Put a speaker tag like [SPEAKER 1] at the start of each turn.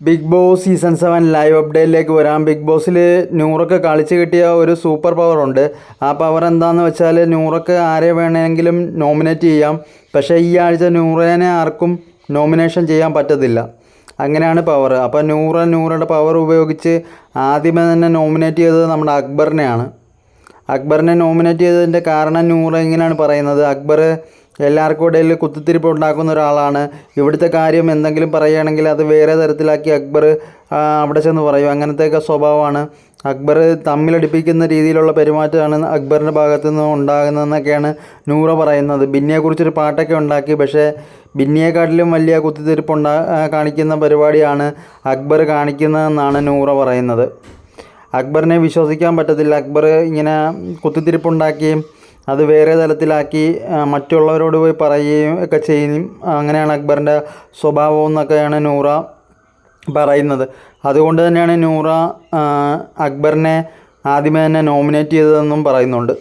[SPEAKER 1] Bigg Boss season seven live അപ്ഡേറ്റിലേക്ക് വരാം. Big ബോസിൽ നൂറൊക്കെ കളിച്ച് കിട്ടിയ ഒരു സൂപ്പർ പവർ ഉണ്ട്. ആ പവർ എന്താണെന്ന് വെച്ചാൽ നൂറൊക്കെ ആരെ വേണമെങ്കിലും നോമിനേറ്റ് ചെയ്യാം. പക്ഷേ ഈ ആഴ്ച നൂറേനെ ആർക്കും നോമിനേഷൻ ചെയ്യാൻ പറ്റത്തില്ല. അങ്ങനെയാണ് പവർ അപ്പോൾ നൂറ നൂറയുടെ പവർ ഉപയോഗിച്ച് ആദ്യമേ തന്നെ നോമിനേറ്റ് ചെയ്തത് നമ്മുടെ അക്ബറിനെയാണ്. അക്ബറിനെ നോമിനേറ്റ് ചെയ്തതിന്റെ കാരണം നൂറ ഇങ്ങനെയാണ് പറയുന്നത്. അക്ബർ എല്ലാവർക്കും ഇടയിൽ കുത്തിത്തിരിപ്പ് ഉണ്ടാക്കുന്ന ഒരാളാണ്. ഇവിടുത്തെ കാര്യം എന്തെങ്കിലും പറയുകയാണെങ്കിൽ അത് വേറെ തരത്തിലാക്കി അക്ബർ അവിടെ ചെന്ന് പറയും. അങ്ങനത്തെയൊക്കെ സ്വഭാവമാണ്. അക്ബർ തമ്മിലടിപ്പിക്കുന്ന രീതിയിലുള്ള പെരുമാറ്റമാണ് അക്ബറിന്റെ ഭാഗത്തു നിന്ന് ഉണ്ടാകുന്നതെന്നൊക്കെയാണ് നൂറ പറയുന്നത്. ബിന്നിയെക്കുറിച്ചൊരു പാട്ടൊക്കെ ഉണ്ടാക്കി. പക്ഷേ ബിന്നിയെക്കാട്ടിലും വലിയ കുത്തിത്തിരിപ്പ് ഉണ്ടാ കാണിക്കുന്ന പരിപാടിയാണ് അക്ബർ കാണിക്കുന്നതെന്നാണ് നൂറ പറയുന്നത്. അക്ബറിനെ വിശ്വസിക്കാൻ പറ്റത്തില്ല. അക്ബർ ഇങ്ങനെ കുത്തിത്തിരിപ്പുണ്ടാക്കുകയും അത് വേറെ തലത്തിലാക്കി മറ്റുള്ളവരോട് പോയി പറയുകയും ഒക്കെ ചെയ്യും. അങ്ങനെയാണ് അക്ബറിന്റെ സ്വഭാവം എന്നൊക്കെയാണ് നൂറ പറയുന്നത്. അതുകൊണ്ട് തന്നെയാണ് നൂറ അക്ബറിനെ ആദ്യമേ തന്നെ നോമിനേറ്റ് ചെയ്തതെന്നും പറയുന്നുണ്ട്.